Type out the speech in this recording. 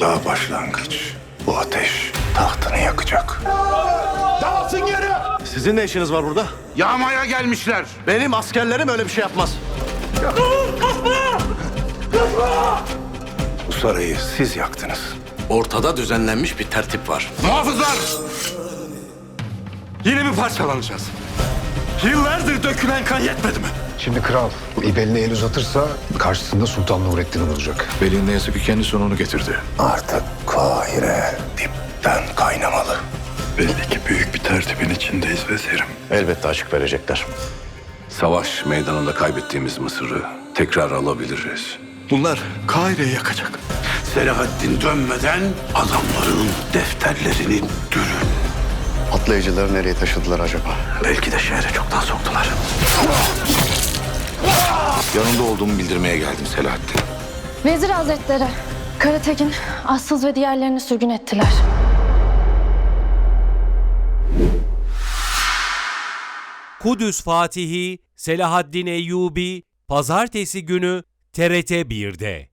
Daha başlangıç. Bu ateş tahtını yakacak. Dağılsın geri! Sizin ne işiniz var burada? Yağmaya gelmişler. Benim askerlerim öyle bir şey yapmaz. Bu sarayı siz yaktınız. Ortada düzenlenmiş bir tertip var. Muhafızlar! Yine mi parçalanacağız? Yıllardır dökülen kan yetmedi mi? Şimdi kral İbeline el uzatırsa karşısında Sultan Nurettin'i bulacak. Belin ne yazık ki kendi sonunu getirdi. Artık Kahire dipten kaynamalı. Belli ki büyük bir tertibin içindeyiz vezirim. Elbette açık verecekler. Savaş meydanında kaybettiğimiz Mısır'ı tekrar alabiliriz. Bunlar Kahire'yi yakacak. Selahaddin dönmeden adamların defterlerini dürün. Atlayıcıları nereye taşıdılar acaba? Belki de şehre çoktan soktular. Yanında olduğumu bildirmeye geldim Selahaddin. Vezir Hazretleri, Karatekin, Assız ve diğerlerini sürgün ettiler. Kudüs Fatihi Selahaddin Eyyubi Pazartesi günü TRT 1'de.